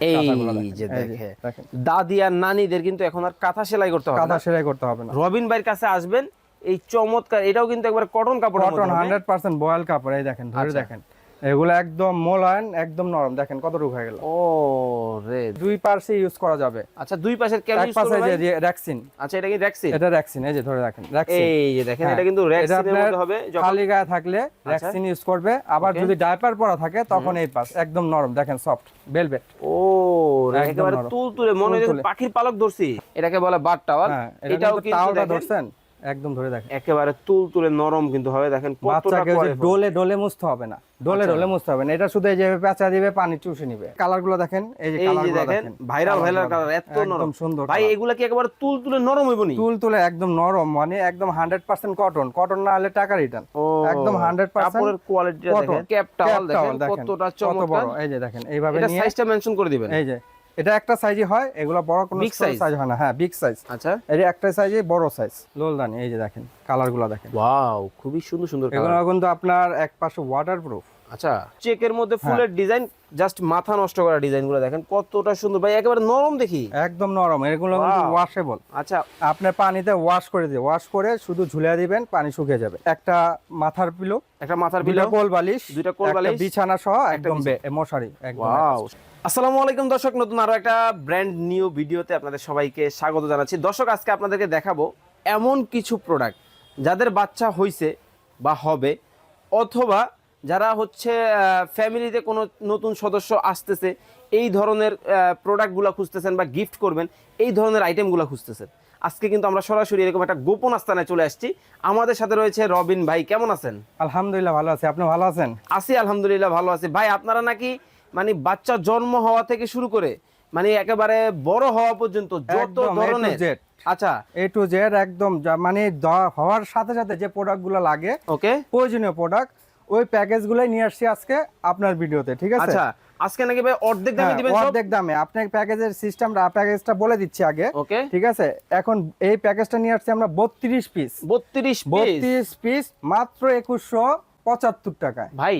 এই যে দেখে। দাদি আর নানিদের কিন্তু এখন আর কাঁথা সেলাই করতে হবে কাঁথা সেলাই করতে হবে না। রবিন ভাইয়ের কাছে আসবেন এই চমৎকার এটাও কিন্তু একবার কটন কাপড় কটন হান্ড্রেড পার্সেন্ট বয়াল কাপড় এই দেখেন ধরে আচ্ছা। দেখেন। এগুলো একদম মোলায়েম একদম নরম। দেখেন কত কতটুকু হয়ে গেল। ও রে। দুই পার্সে ইউজ করা যাবে। আচ্ছা দুই পাশের কেমন এক পাশে যে র্যাক্সিন আচ্ছা এটা কি র্যাক্সিন এটা র্যাক্সিন এই যে ধরে রাখেন র্যাক্সিন এই যে দেখেন এটা কিন্তু র্যাক্সিনের মধ্যে হবে যখন খালি গায়ে থাকলে র্যাক্সিন ইউজ করবে। আবার যদি ডাইপার পরা থাকে তখন এই পাশ একদম নরম দেখেন সফট ভেলভেট ও রে, একেবারে নরম। তুল তুলে মনে হয় পাখির পালক ধরছি। এটাকে বলে বাট টাওয়াল হ্যাঁ এটাও এটাও কিন্তু ধরছেন? একদম ধরে দেখেন। একেবারে তুল তুলে নরম কিন্তু হবে দেখেন বাচ্চাকে। ডোলে ডোলে মুছতে হবে না। ডোলে আচ্ছা। ডোলে মুছতে হবে না। এটা শুধু এই যে পেঁচা দিবে পানি চুষে নিবে। কালারগুলো দেখেন এই যে কালার দেখেন ভাইরাল ভাইরাল কালার এত নরম। সুন্দর ভাই। এগুলা কি একেবারে তুল তুলে নরম হইব নি? তুল তুলে একদম নরম মানে একদম হান্ড্রেড পার্সেন্ট কটন কটন না হলে টাকা রিটার্ন একদম হান্ড্রেড পার্সেন্ট কাপড়ের কোয়ালিটিটা দেখেন। ক্যাপ টাওয়াল দেখেন কতটা চমৎকার। এই যে দেখেন এইভাবে এটা সাইজটা মেনশন করে দিবেন। এই যে এটা একটা সাইজে হয় এগুলো বড় কোনো সাইজ হয় না। হ্যাঁ বিগ সাইজ আচ্ছা। এই একটা সাইজে বড় সাইজ লোলদানি এই যে দেখেন কালারগুলো দেখেন। ওয়াও খুবই সুন্দর সুন্দর এগুলো কিন্তু আপনার এক পাশে ওয়াটার প্রুফ আচ্ছা। চেকের মধ্যে হ্যাঁ। ফুলের ডিজাইন জাস্ট মাথা নষ্ট করা ডিজাইনগুলো দেখেন কতটা সুন্দর। ভাই একেবারে নরম দেখি। একদম নরম এগুলো ওয়াশেবল আচ্ছা। আপনার পানিতে ওয়াশ করে দিয়ে ওয়াশ করে শুধু ঝুলিয়ে দিবেন পানি শুকিয়ে যাবে। একটা মাথার পিলো একটা মাথার বিলো কোল বালিশ দুইটা কোল বালিশ, বিছানা সহ একদম মশারি একদম আসসালামু আলাইকুম দর্শক নতুন আরও একটা ব্র্যান্ড নিউ ভিডিওতে আপনাদের সবাইকে স্বাগত জানাচ্ছি। দর্শক আজকে আপনাদেরকে দেখাবো এমন কিছু প্রোডাক্ট যাদের বাচ্চা হইছে বা হবে অথবা যারা হচ্ছে ফ্যামিলিতে কোনো নতুন সদস্য আসতেছে এই ধরনের প্রোডাক্টগুলো খুঁজতেছেন বা গিফট করবেন এই ধরনের আইটেমগুলো খুঁজতেছেন। আজকে কিন্তু আমরা সরাসরি এরকম একটা গোপন আস্থানে চলে আসছি। আমাদের সাথে রয়েছে রবিন ভাই কেমন আছেন? আলহামদুলিল্লাহ ভালো আছে। আপনি ভালো আছেন? আছি আলহামদুলিল্লাহ ভালো আছি। ভাই আপনারা নাকি মানে বাচ্চা জন্ম হওয়া থেকে শুরু করে মানে একেবারে বড় হওয়া পর্যন্ত যত ধরনের। আচ্ছা। এ টু জেড একদম মানে হওয়ার সাথে সাথে যে প্রোডাক্টগুলো লাগে ওকে প্রয়োজনীয় প্রোডাক্ট ওই প্যাকেজগুলোই নিয়ে আসছি আজকে আপনার ভিডিওতে ঠিক আছে? আচ্ছা আজকে নাকি ভাই অর্ধেক দামে হ্যাঁ, দিবেন সব? অর্ধেক দামে। আপনার প্যাকেজের সিস্টেমটা প্যাকেজটা বলে দিচ্ছি আগে ওকে। ঠিক আছে? এখন এই প্যাকেজটা নিয়ে আসছি আমরা বত্রিশ পিস 32 পিস বত্রিশ পিস মাত্র একুশশো পঁচাত্তর টাকায়। ভাই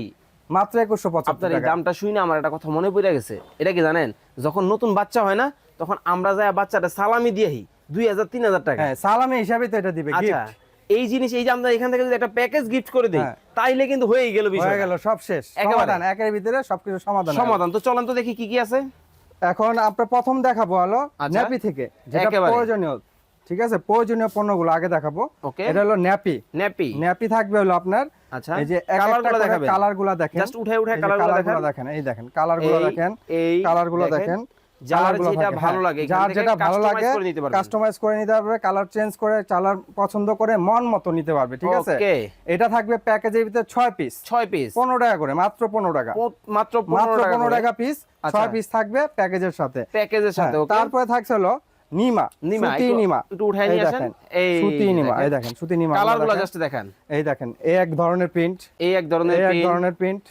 মাত্র একুশশো পঁচাত্তর আপনার এই টাকা দামটা শুনে আমার একটা কথা মনে পড়ে গেছে। এটা কি জানেন? যখন নতুন বাচ্চা হয় না তখন আমরা যাই বাচ্চাটা সালামি দিয়েই দুই হাজার তিন হাজার টাকা। হ্যাঁ সালামি হিসাবে তো এটা দিবে আচ্ছা gift। এই জিনিস এই যে আমরা এখান থেকে যদি একটা প্যাকেজ গিফট করে দিই হ্যাঁ। তাইলে কিন্তু হয়েই গেল বিষয় হয়ে গেল সব শেষ। সমাধান একের ভিতরে সবকিছু সমাধান সমাধান। তো চলেন তো দেখি কি কি আছে। এখন আপনার প্রথম দেখাবো হলো আচ্ছা। ন্যাপি থেকে যেটা প্রয়োজনীয়। ঠিক আছে? প্রয়োজনীয় পণ্যগুলো আগে দেখাবো। ওকে। এটা হলো ন্যাপি। ন্যাপি। ন্যাপি থাকবে হলো আপনার আচ্ছা। এই যে এক কালারগুলো দেখাবেন। দেখেন। জাস্ট উঠে উঠে দেখেন। এই দেখেন কালারগুলো দেখেন এই কালারগুলো দেখেন। যার যেটা ভালো। লাগে যার যেটা ভালো লাগে করে নিতে পারবেন। কাস্টমাইজ করে নিতে পারবে কালার চেঞ্জ করে কালার পছন্দ করে মন মতো নিতে পারবে ঠিক আছে? এটা থাকবে প্যাকেজের ভিতরে ছয় পিস ছয় পিস পনেরো টাকা করে মাত্র পনেরো টাকা। মাত্র মাত্র পনেরো পনেরো টাকা টাকা পিস। পিস থাকবে প্যাকেজের সাথে। প্যাকেজের সাথে হ্যাঁ, তারপরে থাকছে হলো নিমা। নিমা, সুতি নিমা। একটু উঠায় এই নিয়ে আসেন। দেখেন, এই সুতি নিমা এই দেখেন। সুতি নিমা কালারগুলো দেখেন। এই দেখেন এই এক ধরনের প্রিন্ট এই এক ধরনের এই এক ধরনের প্রিন্ট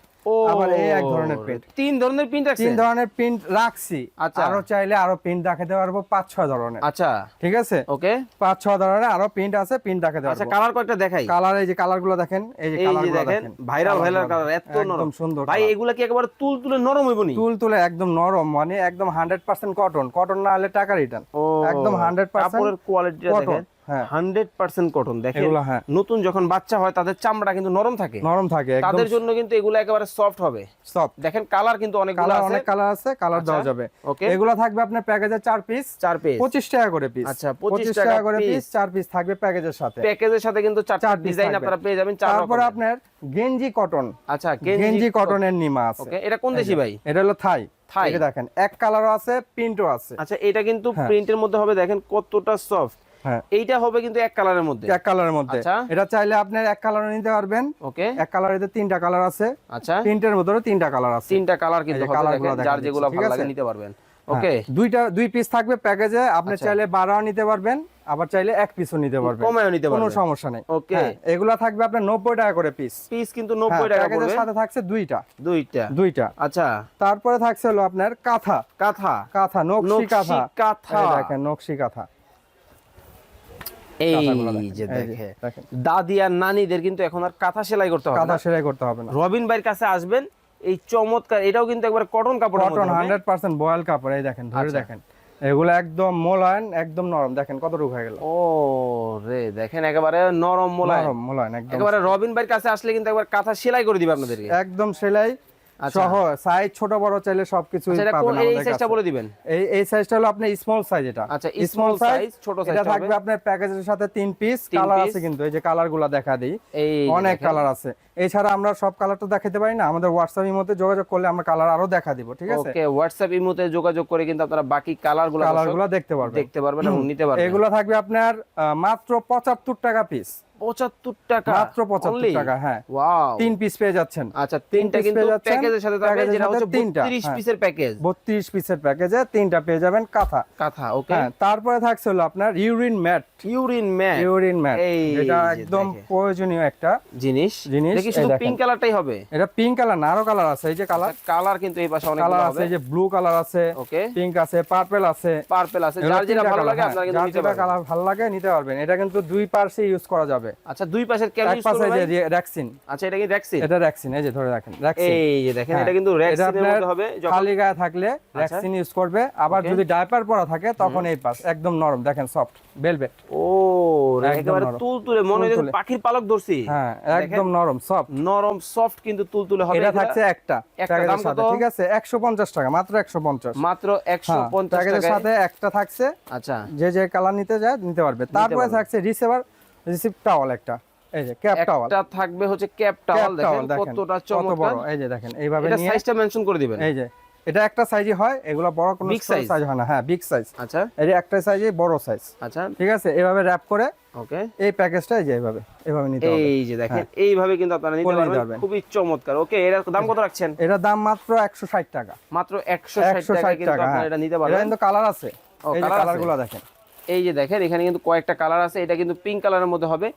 আবার এই এক ধরনের প্রিন্ট তিন ধরনের প্রিন্ট তিন ধরনের প্রিন্ট রাখছি। আচ্ছা। আরও চাইলে আরও প্রিন্ট দেখাতে পারব পাঁচ ছয় ধরনের। আচ্ছা। ঠিক আছে? ওকে। পাঁচ ছয় ধরনের আরও প্রিন্ট আছে প্রিন্ট দেখাতে আচ্ছা কালার কয়েকটা দেখাই। কালার এই যে কালারগুলো দেখেন এই যে কালারগুলো দেখেন ভাইরাল ভাইরাল কালার এত নরম। সুন্দর ভাই। এগুলা কি একেবারে তুল তুলে নরম হইব নি? তুল তুলে একদম নরম মানে একদম হান্ড্রেড পার্সেন্ট কটন কটন না হলে টাকা রিটার্ন একদম 100% কাপড়ের কোয়ালিটিটা দেখেন। হান্ড্রেড পার্সেন্ট কটন দেখেন হ্যাঁ। নতুন যখন বাচ্চা হয় তাদের চামড়া কিন্তু নরম থাকে। নরম থাকে তাদের জন্য কিন্তু এগুলো একেবারে সফট হবে। সফট দেখেন কালার কিন্তু অনেকগুলো কালার অনেক কালার আছে কালার দেওয়া আচ্ছা, যাবে। ওকে। এগুলো থাকবে আপনার প্যাকেজে চার পিস চার পিস পঁচিশ টাকা করে পিস আচ্ছা, পঁচিশ টাকা করে পিস চার পিস থাকবে প্যাকেজের সাথে। প্যাকেজের সাথে কিন্তু চার ডিজাইন আপনারা পেয়ে যাবেন তারপরে আপনার গেঞ্জি কটন আচ্ছা গেঞ্জি কটনের নিমা আছে। ওকে এটা কোন দেশি ভাই? এটা হলো থাই। থাই। দেখেন এক কালারও আছে প্রিন্টও আছে। আচ্ছা এটা কিন্তু হ্যাঁ। প্রিন্টের মধ্যে হবে দেখেন কতটা সফট হ্যাঁ এইটা হবে কিন্তু এক কালারের মধ্যে। এক কালারের মধ্যে। আচ্ছা। এটা চাইলে আপনার এক কালার নিতে পারবেন। ওকে। এক কালারের তিনটা কালার আছে। আচ্ছা। প্রিন্টের মধ্যে তিনটা কালার আছে। তিনটা কালার কিন্তু যার যেগুলো ভালো লাগে নিতে পারবেন। হ্যাঁ, ওকে। দুইটা দুই পিস থাকবে প্যাকেজে আপনি আচ্ছা। চাইলে বারোও নিতে পারবেন আবার চাইলে এক পিসও নিতে পারবেন। কমায়ও নিতে পারবেন। কোনো সমস্যা নেই। ওকে। হ্যাঁ, এগুলা থাকবে আপনার নব্বই টাকা করে পিস পিস কিন্তু 90 টাকা করে সাথে থাকছে দুইটা। দুইটা। দুইটা। আচ্ছা। তারপরে থাকছে হলো আপনার কাঁথা। কাঁথা। কাঁথা নকশি কাঁথা। কাঁথা। দেখেন নকশি কাঁথা। এই যে দেখে। দাদি আর নানিদের কিন্তু এখন আর কাঁথা সেলাই করতে হবে কাঁথা সেলাই করতে হবে না। রবিন ভাইয়ের কাছে আসবেন এই চমৎকার এটাও কিন্তু একবার কটন কাপড় কটন হান্ড্রেড পার্সেন্ট বয়েল কাপড় এই দেখেন ধরে আচ্ছা। দেখেন। এগুলো একদম মোলায়েন একদম নরম। দেখেন কত রূপ হয়ে গেল। ও রে দেখেন একেবারে নরম মোলায়েম। নরম একদম। একেবারে রবিন ভাইয়ের কাছে আসলে কিন্তু একবার কাঁথা সেলাই করে দিবে আপনাদেরকে। একদম সেলাই। সহ সাইজ ছোট বড় চাইলে সবকিছু আচ্ছা, পাবেন এই সাইজটা বলে দিবেন? এই এই সাইজটা হলো আপনার স্মল সাইজ এটা। আচ্ছা, small size, ছোট এটা টা থাকবে হবে। আপনার প্যাকেজের সাথে তিন পিস কালার আছে কিন্তু এই যে কালার দেখা দিই। অনেক কালার আছে। এছাড়া আমরা সব কালার তো দেখাতে পারি না আমাদের যোগাযোগ করলে আমরা কালার আরও দেখা দিব ঠিক আছে? ওকে হোয়াটসঅ্যাপ ইমোতে যোগাযোগ করে কিন্তু আপনারা বাকি কালারগুলো কালারগুলা দেখতে পারবেন। দেখতে পারবেন এবং নিতে পারবেন। এগুলো থাকবে আপনার মাত্র পঁচাত্তর টাকা পিস পঁচাত্তর টাকা মাত্র পঁচাত্তর টাকা হ্যাঁ। ওয়াও তিন পিস পেয়ে যাচ্ছেন। আচ্ছা তিনটা কিন্তু প্যাকেজের সাথে থাকবে যেটা হচ্ছে তিনটা, 32 হ্যাঁ। পিসের প্যাকেজ বত্রিশ পিসের প্যাকেজে তিনটা পেয়ে যাবেন কাঁথা। কাঁথা ওকে হ্যাঁ তারপরে থাকছে হলো আপনার urine mat urine mat urine mat এটা একদম প্রয়োজনীয় একটা জিনিস। জিনিস, দেখি শুধু পিঙ্ক কালারটাই হবে? এটা পিঙ্ক কালার না আরও কালার আছে। এই যে কালার কালার কিন্তু এই পাশে অনেক কালার আছে এই যে ব্লু কালার আছে ওকে পিঙ্ক আছে পার্পল আছে। পার্পল আছে। যার যেটা ভালো লাগে হ্যাঁ, আপনারা কিন্তু নিতে পারবেন। যার যেটা কালার ভালো লাগে নিতে পারবেন। এটা কিন্তু দুই পার্সে ইউজ করা যাবে। আচ্ছা দুই পাশের কেন এক পাশে যে র্যাক্সিন আচ্ছা এটা কি র্যাক্সিন এটা র্যাক্সিন এই যে ধরে রাখেন র্যাক্সিন এই যে দেখেন হ্যাঁ, এটা কিন্তু র্যাক্সিনের মধ্যে হবে যখন খালি গায়ে থাকলে র্যাক্সিন ইউজ করবে। আবার যদি ডাইপার পরা থাকে তখন এই পাশ একদম নরম দেখেন সফট ভেলভেট ও একেবারে। তুলতুলে মনে হয় পাখির পালক ধরছি। হ্যাঁ একদম নরম সফট নরম সফট কিন্তু তুলতুলে হবে এটা থাকছে একটা একটা দাম কত? ঠিক আছে? একশো পঞ্চাশ টাকা মাত্র একশো পঞ্চাশ। মাত্র একশো হ্যাঁ পঞ্চাশ সাথে একটা থাকছে। আচ্ছা। যে যে কালার নিতে যায় নিতে পারবে। তারপরে থাকছে রিসিভার রিসিভ টাওয়াল একটা এই যে ক্যাপ টাওয়াল একটা থাকবে হচ্ছে ক্যাপ টাওয়াল দেখেন কতটা চমৎকার। এই যে দেখেন এইভাবে নিয়ে সাইজটা মেনশন করে দিবেন। এই যে এটা একটা সাইজই হয় এগুলো বড় কোনো সাইজ হয় না হ্যাঁ বিগ সাইজ আচ্ছা। এই একটা সাইজই বড় সাইজ আচ্ছা। ঠিক আছে এভাবে র‍্যাপ করে ওকে এই প্যাকেজটা এই যে এইভাবে এভাবে নিতে হবে। এই যে দেখেন এইভাবে কিন্তু আপনারা নিতে পারবেন। খুবই চমৎকার। ওকে এর দাম কত রাখছেন? এটার দাম মাত্র একশো ষাট টাকা। মাত্র একশো একশো ষাট ষাট টাকা কিন্তু আপনারা হ্যাঁ। এটা নিতে এটা পারবেন কিন্তু কালার আছে। এই? কালারগুলো দেখেন। এই যে দেখেন এখানে কিন্তু কয়েকটা কালার আছে। এটা কিন্তু পিঙ্ক কালারের মধ্যে হবে।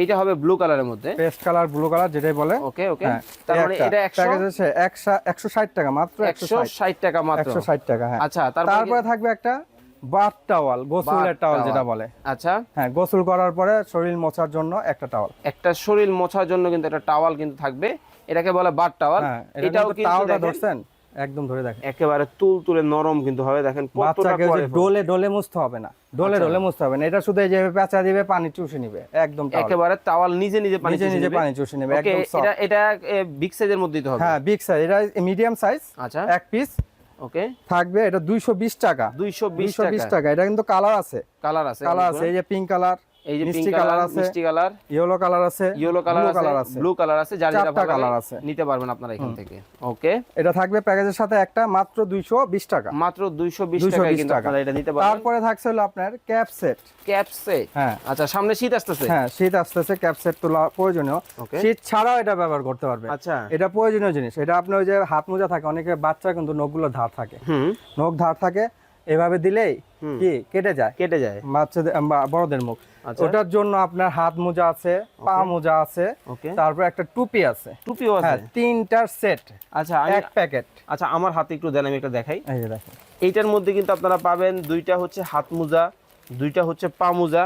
এইটা হবে ব্লু কালারের মধ্যে। পেস্ট কালার ব্লু কালার যেটাই বলে। ওকে ওকে হ্যাঁ তার মানে এটা একশো একশো ষাট টাকা মাত্র একশো একশো ষাট টাকা মাত্র। একশো ষাট টাকা হ্যাঁ। আচ্ছা তারপরে থাকবে একটা বাথ টাওয়াল গোসলের টাওয়াল যেটা বলে। আচ্ছা। হ্যাঁ গোসল করার পরে শরীর মোছার জন্য একটা টাওয়াল একটা শরীর মোছার জন্য কিন্তু একটা টাওয়াল কিন্তু থাকবে। এটাকে বলে বাথ টাওয়াল হ্যাঁ এটাও এটাও কিন্তু টাওয়ালটা ধরছেন একদম ধরে দেখেন। একেবারে তুল তুলে নরম কিন্তু হবে দেখেন কতটা ডোলে ডোলে মুছতে হবে না। ডোলে ডলে ডোলে মুছতে হবে না। এটা শুধু এই যে পেঁচা দিবে পানি চুষে নিবে। একদম একেবারে টাওয়াল নিজে নিজে পানি নিজে নিজে পানি চুষে নিবে একদম এটা এটা বিগ সাইজের মধ্যে দিতে হবে? হ্যাঁ বিগ সাইজ এটা মিডিয়াম সাইজ আচ্ছা। এক পিস ওকে। থাকবে এটা দুইশো বিশ টাকা। 220 দুইশো বিশ টাকা। টাকা। এটা কিন্তু কালার আছে। কালার আছে কালার আছে এই যে পিঙ্ক কালার এই যে মিষ্টি কালার আছে, মিষ্টি কালার ইয়েলো কালার আছে ইয়েলো কালার আছে ব্লু কালার আছে যার যেটা ভালো লাগে আছে। নিতে পারবেন আপনারা এখান থেকে ওকে? এটা থাকবে প্যাকেজের সাথে একটা মাত্র দুইশো বিশ টাকা। মাত্র 220 220 টাকায় কিন্তু আপনারা এটা নিতে পারবেন। তারপরে থাকছে হলো আপনার ক্যাপ সেট ক্যাপ সেট হ্যাঁ। আচ্ছা সামনে শীত আসতেছে? হ্যাঁ শীত আসতেছে ক্যাপ সেট তোলা প্রয়োজনীয়। শীত ছাড়াও এটা ব্যবহার করতে পারবে। আচ্ছা। এটা প্রয়োজনীয় জিনিস। এটা আপনার ওই যে হাত মোজা থাকে অনেকে বাচ্চা কিন্তু নখগুলো ধার থাকে। নখ ধার থাকে এভাবে দিলেই কি? কেটে যায়। কেটে যায়। বাচ্চাদের বড়দের মুখ। ওটার জন্য আপনার হাত মোজা আছে পা মোজা আছে তারপর একটা টুপি আছে। টুপিও আছে? হ্যাঁ তিনটার সেট। আচ্ছা এক প্যাকেট। আচ্ছা আমার হাতে একটু দেন আমি একটা দেখাই। এই যে দেখেন। এইটার মধ্যে কিন্তু আপনারা পাবেন দুইটা হচ্ছে হাত মোজা দুইটা হচ্ছে পা মোজা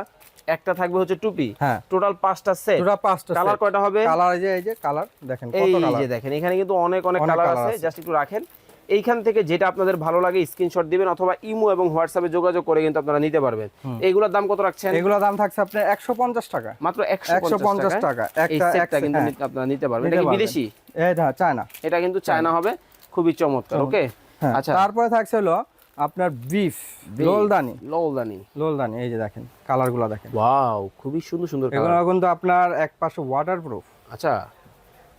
একটা থাকবে হচ্ছে টুপি। হ্যাঁ। টোটাল পাঁচটা সেট। দুটা পাঁচটা কালার কয়টা হবে? কালার এই যে এই যে কালার। দেখেন কত কালার এই যে দেখেন এখানে কিন্তু অনেক অনেক কালার আছে আছে। জাস্ট একটু রাখেন। এইখান থেকে যেটা আপনাদের ভালো লাগে স্ক্রিনশট দিবেন অথবা ইমো এবং হোয়াটসঅ্যাপে যোগাযোগ করে কিন্তু আপনারা নিতে পারবেন। এইগুলোর দাম কত রাখছেন? এগুলোর দাম থাকছে আপনার একশো পঞ্চাশ টাকা। মাত্র একশো পঞ্চাশ টাকা। একটা একটা কিন্তু হ্যাঁ, আপনারা নিতে পারবেন। এটা কি বিদেশি? এই হ্যাঁ চায়না। এটা কিন্তু চায়না। হবে। খুবই চমৎকার ওকে হ্যাঁ আচ্ছা। তারপরে থাকছে হলো আপনার বিফ লোলদানি। লোলদানি। লোলদানি এই যে দেখেন কালারগুলো দেখেন। ওয়াও খুবই সুন্দর সুন্দর এগুলো কালার কিন্তু আপনার এক পাশে ওয়াটার প্রুফ আচ্ছা।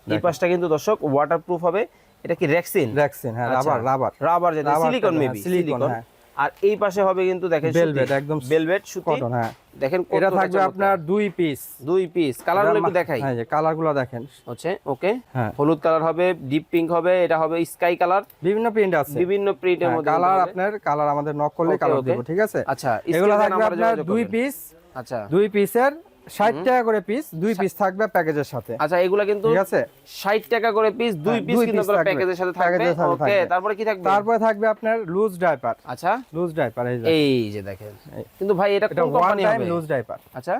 এই পাশটা কিন্তু দর্শক ওয়াটারপ্রুফ হবে। এটা কি রেক্সিন র্যাক্সিন হ্যাঁ। রাবার রাবার রাবার যেটা সিলিকন মেবি হ্যাঁ, সিলিকন হ্যাঁ। আর এই পাশে হবে কিন্তু দেখেন Velvet, একদম ভেলভেট সুতি। কটন হ্যাঁ। দেখেন এটা থাকবে আপনার দুই পিস দুই পিস কালারগুলো একটু দেখাই। হ্যাঁ যে কালারগুলো দেখেন। হচ্ছে ওকে হ্যাঁ। হলুদ কালার হবে ডিপ পিঙ্ক হবে এটা হবে স্কাই কালার বিভিন্ন প্রিন্ট আছে। বিভিন্ন প্রিন্টের মধ্যে কালার আপনার কালার আমাদের নক করলে কালার. দেবো ঠিক আছে? আচ্ছা এগুলো থাকবে আপনার দুই পিস আচ্ছা। দুই পিসের ষাট টাকা করে পিস দুই পিস থাকবে প্যাকেজের সাথে। আচ্ছা এগুলা কিন্তু ঠিক আছে? 60 টাকা করে পিস দুই হ্যাঁ, পিস কিন্তু আপনার প্যাকেজের সাথে থাকবে। ওকে তারপরে কি থাকবে? তারপরে থাকবে আপনার লুজ ডাইপার আচ্ছা। লুজ ডাইপার এই যে। এই যে দেখেন। কিন্তু ভাই এটা কোন কোম্পানি হবে? লুজ ডাইপার আচ্ছা।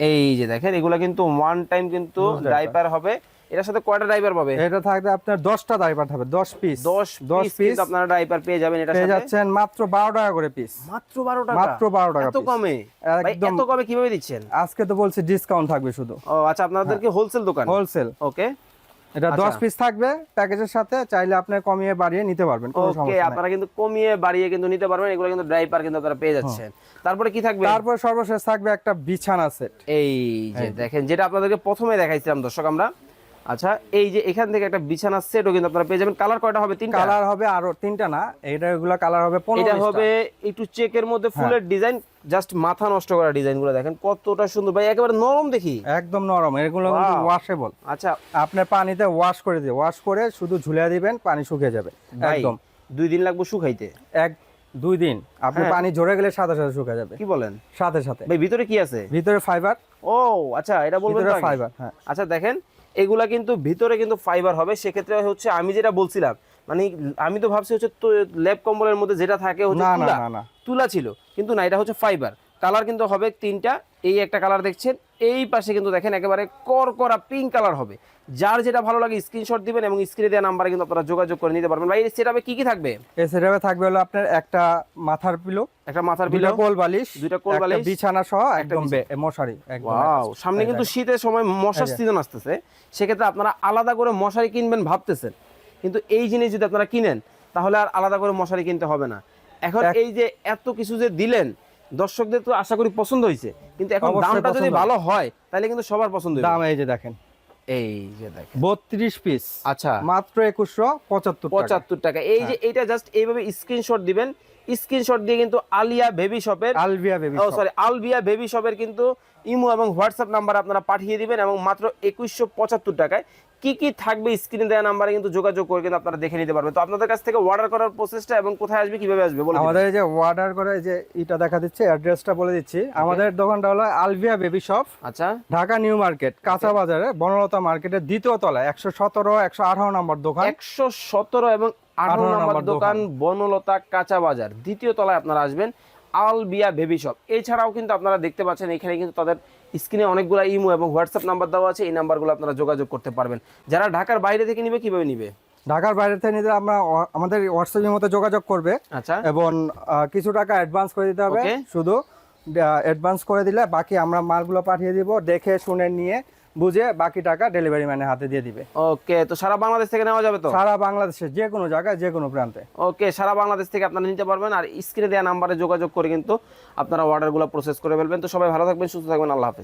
এই যে দেখেন এগুলা কিন্তু ওয়ান টাইম কিন্তু ডাইপার হবে। এটার সাথে কয়টা ড্রাইভার পাবে? এটা থাকবে আপনার দশটা দাইপার থাকবে দশ পিস দশ দশ পিস পিস আপনারা ড্রাইভার পেয়ে যাবেন এটার পেয়ে সাথে। যাচ্ছেন মাত্র বারো টাকা করে পিস মাত্র বারো টাকা? মাত্র 12 টাকা এত কমে? একদম। এত কমে কীভাবে দিচ্ছেন? আজকে তো বলছি ডিসকাউন্ট থাকবে শুধু। ও আচ্ছা আপনাদেরকে হোলসেল দোকান? হোলসেল ওকে এটা আচ্ছা। দশ পিস থাকবে প্যাকেজের সাথে চাইলে আপনি কমিয়ে বাড়িয়ে নিতে পারবেন কোনো ওকে সমস্যা নাই। আপনারা কিন্তু কমিয়ে বাড়িয়ে কিন্তু নিতে পারবেন এগুলো কিন্তু ড্রাইভার কিন্তু আপনারা পেয়ে যাচ্ছেন। তারপরে কি থাকবে? তারপর সর্বশেষ থাকবে একটা বিছানা সেট এই যে। দেখেন যেটা আপনাদেরকে প্রথমে দেখাইছিলাম দর্শক আমরা। আচ্ছা এই যে এখান থেকে একটা বিছানার সেটও কিন্তু আপনারা পেয়ে যাবেন। কালার কয়টা হবে তিনটা? কালার হবে আরও তিনটা না এইটা এগুলো কালার হবে এটা হবে একটু চেকের মধ্যে হ্যাঁ। ফুলের ডিজাইন জাস্ট মাথা নষ্ট করা ডিজাইনগুলো দেখেন কতটা সুন্দর। ভাই একেবারে নরম দেখি। একদম নরম এগুলো কিন্তু ওয়াশেবল আচ্ছা। আপনি পানিতে ওয়াশ করে দিয়ে ওয়াশ করে শুধু ঝুলিয়ে দিবেন পানি শুকিয়ে যাবে। একদম। দুই দিন লাগবে শুকাইতে? এক দুই দিন। আপনি হ্যাঁ। পানি ঝরে গেলে সাথে সাথে শুকিয়ে যাবে। কি বলেন? সাথে সাথে। ভাই ভিতরে কি আছে? ভিতরে ফাইবার ও আচ্ছা এটা বলবেন? ফাইবার হ্যাঁ। আচ্ছা দেখেন এগুলা কিন্তু ভিতরে কিন্তু ফাইবার হবে। সেক্ষেত্রে হচ্ছে আমি যেটা বলছিলাম মানে আমি তো ভাবছি হচ্ছে তো ল্যাব কম্বলের মধ্যে যেটা থাকে হচ্ছে তুলা। ছিল কিন্তু না এটা হচ্ছে ফাইবার কালার কিন্তু হবে তিনটা এই একটা কালার দেখছেন এই পাশে কিন্তু দেখেন একেবারে করকরা পিঙ্ক কালার হবে। যার যেটা ভালো লাগে স্ক্রিনশট দিবেন এবং স্ক্রিনে দেওয়া নাম্বারে কিন্তু আপনারা যোগাযোগ করে নিতে পারবেন। ভাই এই সেটাবে কি কি থাকবে? এই সেটাবে থাকবে হলো আপনার একটা মাথার পিলো একটা মাথার পিলো কোল বালিশ দুইটা কোল বালিশ, বিছানা সহ একদম মশারি একদম ওয়াও সামনে কিন্তু শীতের সময় মশার। সিজন আসতেছে সেক্ষেত্রে আপনারা আলাদা করে মশারি কিনবেন ভাবতেছেন। কিন্তু এই জিনিস যদি আপনারা কিনেন তাহলে আর আলাদা করে মশারি কিনতে হবে না। এখন এই যে এত কিছু যে দিলেন দর্শকদের তো আশা করি পছন্দ হয়েছে কিন্তু এখন দামটা যদি ভালো হয় তাহলে কিন্তু সবার পছন্দ দাম এই যে দেখেন। এই যে দেখেন। বত্রিশ পিস আচ্ছা। মাত্র একুশশো পঁচাত্তর টাকা। পঁচাত্তর টাকা। এই যে হ্যাঁ। এইটা জাস্ট এইভাবে স্ক্রিনশট দিবেন। স্ক্রিনশট দিয়ে কিন্তু আলিয়া বেবি শপের Alvia baby oh sorry Albia baby শপের কিন্তু ইমো এবং হোয়াটসঅ্যাপ নাম্বার আপনারা পাঠিয়ে দিবেন এবং মাত্র একুশশো পঁচাত্তর টাকায় কি কি থাকবে স্ক্রিনে দেওয়া নাম্বারে কিন্তু যোগাযোগ করে কিন্তু আপনারা দেখে নিতে পারবেন। তো আপনাদের কাছ থেকে অর্ডার করার প্রসেসটা এবং কোথায় আসবে কীভাবে আসবে বলে দিন। আমাদের এই যে অর্ডার করে যে এটা দেখা দিচ্ছে অ্যাড্রেসটা বলে দিচ্ছি। আমাদের দোকানটা হলো আলভিয়া বেবি শপ আচ্ছা। ঢাকা নিউ মার্কেট কাঁচা বাজারে বনলতা মার্কেটের দ্বিতীয় তলায় একশো সতেরো একশো আঠারো নম্বর দোকান। একশো সতেরো এবং আঠারো 18 নম্বর নম্বর দোকান বনলতা কাঁচা বাজার দ্বিতীয় তলায় আপনারা আসবেন আলবিয়া বেবি শপ এছাড়াও কিন্তু আপনারা দেখতে পাচ্ছেন এখানে কিন্তু তাদের স্ক্রিনে অনেকগুলো ইমো এবং হোয়াটসঅ্যাপ নাম্বার দেওয়া আছে এই নাম্বারগুলো আপনারা যোগাযোগ করতে পারবেন। যারা ঢাকার বাইরে থেকে নিবে কীভাবে নিবে? ঢাকার বাইরে থেকে নিতে আমরা আমাদের হোয়াটসঅ্যাপের মতো যোগাযোগ করবে। আচ্ছা। এবং কিছু টাকা অ্যাডভান্স করে দিতে হবে। শুধু অ্যাডভান্স করে দিলে বাকি আমরা মালগুলো পাঠিয়ে দিব দেখে শুনে নিয়ে বুঝে বাকি টাকা ডেলিভারি ম্যানের হাতে দিয়ে দিবে। ওকে তো সারা বাংলাদেশ থেকে নেওয়া যাবে তো? সারা বাংলাদেশে যে কোনো জায়গায় যে কোনো প্রান্তে। ওকে সারা বাংলাদেশ থেকে আপনারা নিতে পারবেন। আর স্ক্রিনে দেওয়া নাম্বারে যোগাযোগ করে কিন্তু আপনারা অর্ডারগুলো প্রসেস করে ফেলবেন। তো সবাই ভালো থাকবেন সুস্থ থাকবেন আল্লাহ হাফেজ।